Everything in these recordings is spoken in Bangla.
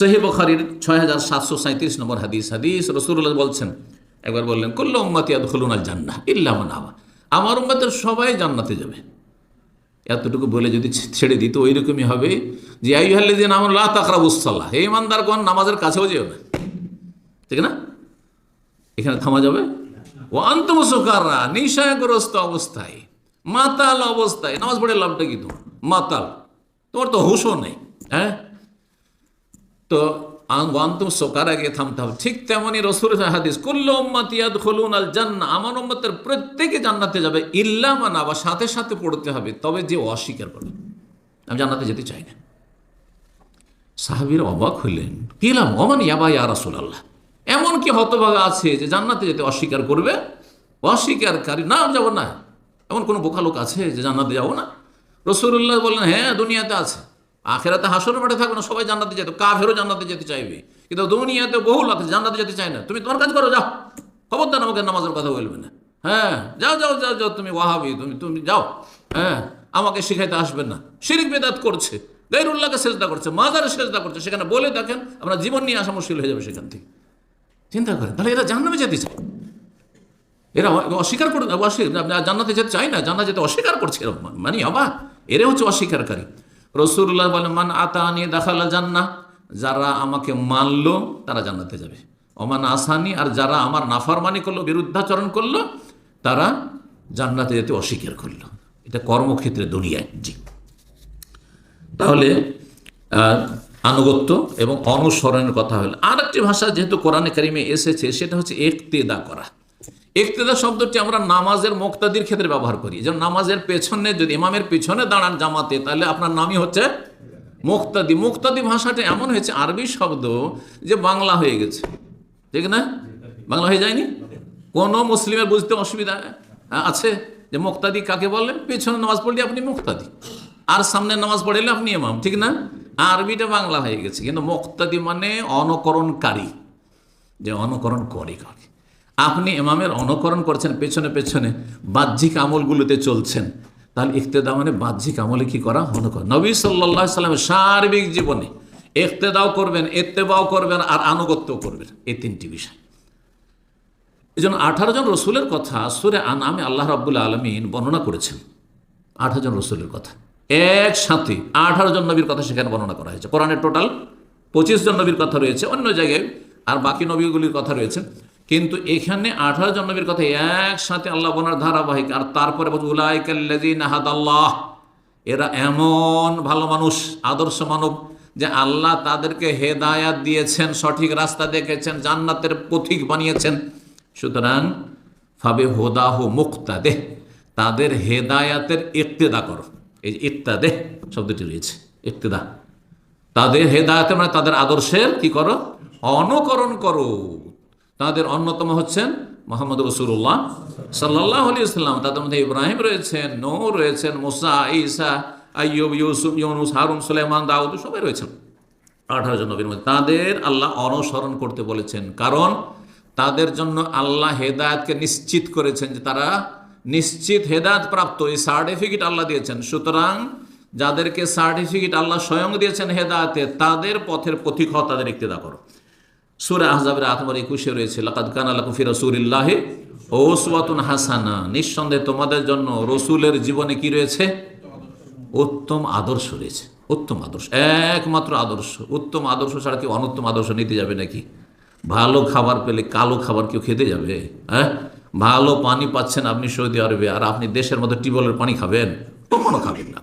সহি বখারির ছয় হাজার সাতশো নম্বর হাদিস। হাদিস রসুল্লাহ বলছেন, একবার বললেন, কুল্ল উম্মাতি আদখলুন আল জান্না ইল্লামান আবা আমার উম্মতের সবাই জান্নাতে যাবে। এতটুকু বলে যদি ছেড়ে দিত ওই রকমই হবে যে আই হাল্লে যে নাম লা তাকরাবুসাল্লাহ হে ইমানদারগণ নামাজের কাছেও যেও না। ঠিক না? এখানে থামা যাবে? ও আন্তমসকাররা নিশাগ্রস্ত অবস্থায়, মাতাল অবস্থায়। নামাজ পড়ে লাভটা কি তোমার? মাতাল। তোমার তো হুশও নেই হ্যাঁ? তো আন্তম সোকার আগে থামতে হবে। ঠিক তেমনি রসুল হাদিস, কুল্লু উম্মাতিয়াদ খুলুন আল জান্না আমার উম্মতের প্রত্যেকে জান্নাতে যাবে, ইল্লা মানা আবার সাথে সাথে পড়তে হবে। তবে যে অস্বীকার করবে, আমি জান্নাতে যেতে চাই না। সাহাবির অবাক হইলেন। কিলাম অমান ইয়াবা ইয়া রাসুল আল্লাহ এমন কি হতভাগা আছে যে জান্নাতে যেতে অস্বীকার করবে? অস্বীকারী? না যাব না। এমন কোনো বোকা লোক আছে যে জান্নাতে যাব না? রসুল্লাহ বললেন হ্যাঁ দুনিয়াতে আছে। আখেরাতে হাসর মাঠে থাকবে না, সবাই জান্নাতে যেত, কাফেরও জান্নাতে যেতে চাইবে। কিন্তু দুনিয়াতে বহু আছে, জান্নাতে যেতে চায় না। তুমি তোমার কাজ করো, যাও। খবর খবরদার আমাকে নামাজের কথা বলবে না। হ্যাঁ যাও যাও যাও যাও, তুমি ওয়াহাবি, তুমি তুমি যাও। হ্যাঁ আমাকে শিখাইতে আসবেন না। শিরিক বেদাত করছে, গাইরুল্লাহকে সেজদা করছে, মাজারে সেজদা করছে। সেখানে বলে দেখেন আপনার জীবন নিয়ে আসা মুশকিল হয়ে যাবে সেখান থেকে। চিন্তা করেন, তাহলে এরা জান্নামে যেতে চায়। এরা অস্বীকার করে জান্নাতে যেতে চায় না, জান্নাত যেতে অস্বীকার করছে এরকম মানে অবাক এরা হচ্ছে অস্বীকারী রসুল্লাহ বলে মান আতা আতানি দেখালা জান্না যারা আমাকে মানলো, তারা জান্নাতে যাবে। অমান আসানি আর যারা আমার নাফরমানি করল, বিরুদ্ধাচরণ করল, তারা জান্নাতে যেতে অস্বীকার করল। এটা কর্মক্ষেত্রে দুনিয়ায় জি। তাহলে আনুগত্য এবং অনুসরণের কথা হলো। আর একটি ভাষা যেহেতু কোরআনে কারিমে এসেছে, সেটা হচ্ছে একতেদা করা। একতেদা শব্দটি আমরা নামাজের মুক্তাদির ক্ষেত্রে ব্যবহার করি। যেমন নামাজের পেছনে যদি ইমামের পেছনে দাঁড়ান জামাতে তাহলে আপনার নামই হচ্ছে মুক্তাদি। মুক্তাদি ভাষাটা এমন হয়েছে আরবি শব্দ যে বাংলা হয়ে গেছে। ঠিক না? বাংলা হয়ে যায়নি? কোনো মুসলিমের বুঝতে অসুবিধা আহ, আছে যে মুক্তাদি কাকে বলেন পেছনে নামাজ পড়লে আপনি মুক্তাদি। আর সামনে নামাজ পড়লে আপনি ইমাম ঠিক না? আরবিটা বাংলা হয়ে গেছে। কিন্তু মুক্তাদি মানে অনুকরণকারী। যে অনুকরণ করে কাকে? আপনি ইমামের অনুকরণ করছেন, পেছনে পেছনে বাহ্যিক আমলগুলোতে চলছেন, তাহলে ইকতেদা মানে বাহ্যিক আমলে কি করা? অনুকরণ। নবী সাল্লাহ সাল্লামের সার্বিক জীবনে, ইকতেদাও করবেন এত্তেবাও করবেন আর আনুগত্যও করবেন, এই তিনটি বিষয়। এই জন্য আঠারো জন রসুলের কথা সুরে আনামে আল্লাহ রাবুল্লাহ আলমিন বর্ণনা করেছেন। আঠারো জন রসুলের কথা। একসাথে আঠারো জন নবীর কথা সেখানে বর্ণনা করা হয়েছে। কোরআনের টোটাল পঁচিশ জন নবীর কথা রয়েছে, অন্য জায়গায় আর বাকি নবীগুলির কথা রয়েছে। কিন্তু এখানে আঠারো জন নবীর কথা একসাথে আল্লাহ বোনার ধারাবাহিক, আর তারপরে আল্লাহ এরা এমন ভালো মানুষ, আদর্শ মানব, যে আল্লাহ তাদেরকে হেদায়াত দিয়েছেন, সঠিক রাস্তা দেখেছেন, জান্নাতের পথিক বানিয়েছেন। সুতরাং, ফাবে হোদাহ মুক্তা দেহ তাদের হেদায়াতের ইক্তেদা করো। এই যে ইক্তাদেহ শব্দটি রয়েছে, ইক্তেদা। তাদের হেদায়তে মানে তাদের আদর্শের কি করো? অনুকরণ করো। তাদের অন্যতম হচ্ছেন মোহাম্মদ রসুল্লাহ সাল্লাহ আলী ইসলাম তাদের মধ্যে ইব্রাহিম রয়েছেন নৌ রয়েছেন, মুসা, ঈসা, আইয়ুব, ইউসুফ, ইউনুস, হারুন, সুলাইমান, দাউদ সবাই রয়েছেন। আঠারো জন নবীর মধ্যে তাদের আল্লাহ অনুসরণ করতে বলেছেন কারণ তাদের জন্য আল্লাহ হেদায়তকে নিশ্চিত করেছেন যে তারা নিশ্চিত হেদায়ত প্রাপ্ত এই সার্টিফিকেট আল্লাহ দিয়েছেন। সুতরাং যাদেরকে সার্টিফিকেট আল্লাহ স্বয়ং দিয়েছেন হেদায়তে, তাদের পথের পথিক তাদের ইক্তেদা করো। সুরে আহজাবের আত্মার একুশে রয়েছে, লাকাদ কান আল্লাহ কুফি রসুলিল্লাহে ওসওয়াতুন হাসানা। নিঃসন্দেহে তোমাদের জন্য রসুলের জীবনে কি রয়েছে? উত্তম আদর্শ রয়েছে, উত্তম আদর্শ, একমাত্র আদর্শ। উত্তম আদর্শ ছাড়া কেউ অনুত্তম আদর্শ নিতে যাবে নাকি? ভালো খাবার পেলে কালো খাবার কেউ খেতে যাবে হ্যাঁ? ভালো পানি পাচ্ছেন আপনি সৌদি আরবে, আর আপনি দেশের মধ্যে টিউবওয়েলের পানি খাবেন, কখনো খাবেন না।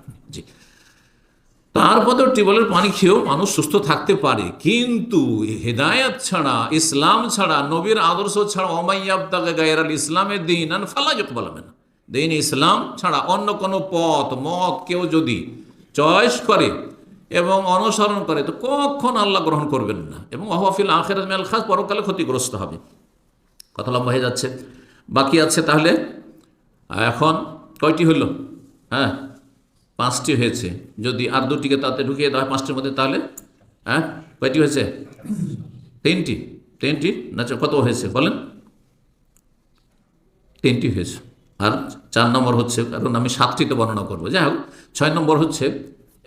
তারপরেও টিউবওয়েলের পানি খেয়েও মানুষ সুস্থ থাকতে পারে। কিন্তু হেদায়ত ছাড়া, ইসলাম ছাড়া, নবীর আদর্শ ছাড়া অমাইয়াবদাকে গায়ের আল ইসলামের দিন আন ফালা না দিন ইসলাম ছাড়া অন্য কোনো পথ, মত কেউ যদি চয়েস করে এবং অনুসরণ করে, তো কখন আল্লাহ গ্রহণ করবেন না? এবং অহফিল আখের মেল খাস, পরকালে ক্ষতিগ্রস্ত হবে। কথা লম্বা হয়ে যাচ্ছে। বাকি আছে তাহলে, এখন কয়টি হইল হ্যাঁ? পাঁচটি হয়েছে। যদি আর দুটিকে তাতে ঢুকিয়ে দেওয়া হয় পাঁচটির মধ্যে তাহলে হ্যাঁ কয়টি হয়েছে? তিনটি। তিনটি? না কত হয়েছে বলেন? তিনটি হয়েছে। আর চার নম্বর হচ্ছে, কারণ আমি সাতটিতে বর্ণনা করব। যাই হোক, ছয় নম্বর হচ্ছে,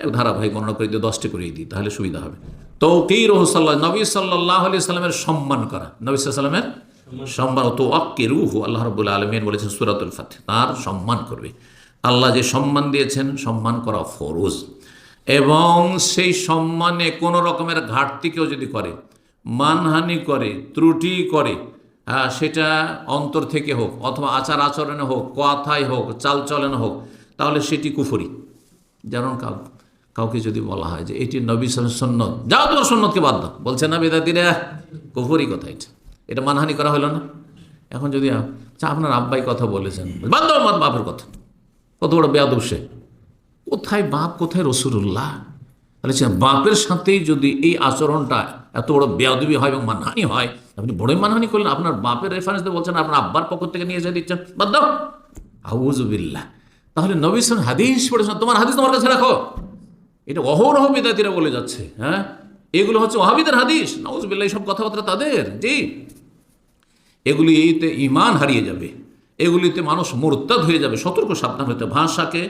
এক ধারাবাহিক বর্ণনা করে দিয়ে দশটি করিয়ে দিই, তাহলে সুবিধা হবে। তো তৌকির রহসাল্লাহ নবী সাল্লাহ আলি সাল্লামের সম্মান করা। নবী সাল্লামের সম্মান। তো অক্কে রুহু আল্লাহ রবুল্লা আলমিন বলেছেন সুরাতুল ফাতে তার সম্মান করবে। আল্লাহ যে সম্মান দিয়েছেন সম্মান করা ফরজ। এবং সেই সম্মানে কোনো রকমের ঘাটতি কেউ যদি করে মানহানি করে ত্রুটি করে সেটা অন্তর থেকে হোক অথবা আচার আচরণে হোক কথায় হোক চালচলনে হোক তাহলে সেটি কুফরি। যেমন কাউ কাউকে যদি বলা হয় যে এটি নবী সন্ন্যত। যাও তোমার সন্ন্যতকে বাদ দাও। বলছে না বেদাতিরা কুফরি কথা এটা? এটা মানহানি করা হলো না? এখন যদি আচ্ছা, আপনার আব্বাই কথা বলেছেন। বাদ দাও আমার বাপের কথা। কত বড় বেয়াদব সে। কোথায় বাপ, কোথায় রসুল্লাহ তাহলে সে বাপের সাথেই যদি এই আচরণটা এত বড় বেয়াদবি হয় এবং মানহানি হয়, আপনি বড়ই মানহানি করলেন, আপনার বাপের রেফারেন্স দিয়ে বলছেন, আপনার আব্বার পক্ষ থেকে নিয়ে এসে দিচ্ছেন বাদ দাও। আউজুবিল্লাহ তাহলে নবী সাল হাদিস পড়েছেন, তোমার হাদিস তোমার কাছে রাখো। এটা অহরহ বিদাতিরা বলে যাচ্ছে হ্যাঁ? এগুলো হচ্ছে ওহাবিদের হাদিস নওয়াজবিল্লাহ সব কথাবার্তা তাদের, জি। এগুলি এইতে ইমান হারিয়ে যাবে। এগুলিতে মানুষ মোরতাদ হয়ে যাবে, সতর্ক, সাবধান হতে ভাষাকে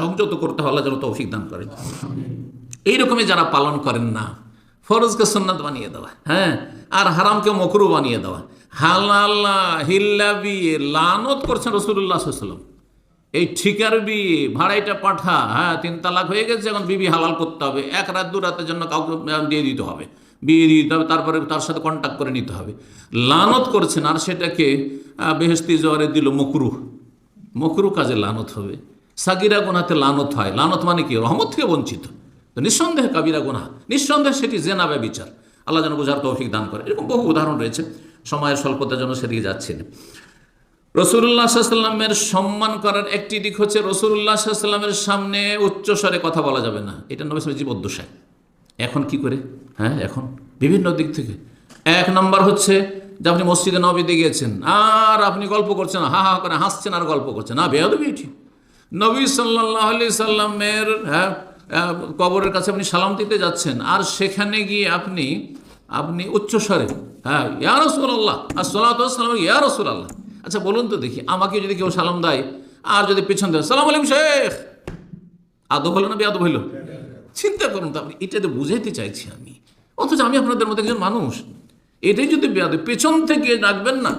সংযত করতে হলে যেন তৌফিক দান করেন। এইরকমই যারা পালন করেন না, ফরজকে সন্ন্যাত বানিয়ে দেওয়া হ্যাঁ? আর হারামকে মকরু বানিয়ে দেওয়া। হালাল্লা হিল্লা বিয়ে, লানত করছেন রসুল্লাহ এই ঠিকার বিয়ে, ভাড়াইটা পাঠা হ্যাঁ তিন তালাক হয়ে গেছে, এখন বিবি হালাল করতে হবে। এক রাত, দু রাতের জন্য কাউকে দিয়ে দিতে হবে। বিয়ে দিতে হবে, তারপরে তার সাথে কন্ট্যাক্ট করে নিতে হবে। লানত করছেন আর সেটাকে বেহেস্তি জোয়ারে দিল মকরু মকরু কাজে লানত হবে। সাগিরা গোনাতে লানত হয়। লানত মানে কি? রহমত থেকে বঞ্চিত। নিঃসন্দেহে কাবিরা গোনা। নিঃসন্দেহে সেটি জেনাবে বিচার। আল্লাহ যেন বোঝার তৌফিক দান করে। এরকম বহু উদাহরণ রয়েছে। সময়ের স্বল্পতার জন্য সেদিকে যাচ্ছি না। রসুল্লাহ সাল্লামের সম্মান করার একটি দিক হচ্ছে, রসুল্লাহ সাল্লামের সামনে উচ্চস্বরে কথা বলা যাবে না। এটা নবী জীবদ্দশায়। এখন কি করে? হ্যাঁ এখন। বিভিন্ন দিক থেকে। এক নম্বর হচ্ছে, যে আপনি মসজিদে নবীতে গিয়েছেন, আর আপনি গল্প করছেন, হা হা করে হাসছেন আর গল্প করছেন। না, বেয়াদবি এটি। নবী সাল্লাহ আলি সাল্লামের হ্যাঁ কবরের কাছে আপনি সালাম দিতে যাচ্ছেন, আর সেখানে গিয়ে আপনি আপনি উচ্চস্বরে হ্যাঁ ইয়া রসুল আল্লাহ আর সালাম ইয়া রসুল আল্লাহ আচ্ছা বলুন তো দেখি, আমাকে যদি কেউ সালাম দেয়, আর যদি পেছন দেয়, সালাম আলিম শেখ। আদব হলো না বেআদব হইল চিন্তা করুন তো আপনি এটা তো বুঝাইতে চাইছি আমি। অথচ আমি আপনাদের মধ্যে একজন মানুষ। এটাই যদি বেয়াদব, পেছন থেকে ডাকবেন না।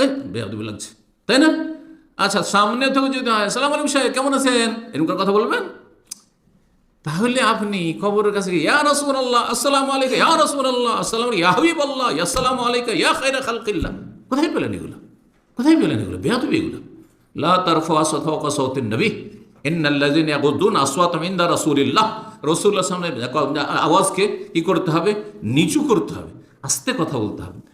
এই বেয়াদবি লাগছে। তাই না? আচ্ছা সামনে থেকে যদি হয়, সালাম আলাইকুম সাহেব, কেমন আছেন? এরকম কথা বলবেন? তাহলে আপনি কবরের কাছে ইয়া ইয়া আল্লাহ ইয়া কোথায় পেলেন এগুলো? কোথায় পেলেন এগুলো? বেয়াদবি এগুলো। লা আসওয়াত ফাওকা সাওতিন নবী রাসূলুল্লাহ। সামনে আওয়াজকে কি করতে হবে? নিচু করতে হবে। আস্তে কথা বলতে হবে।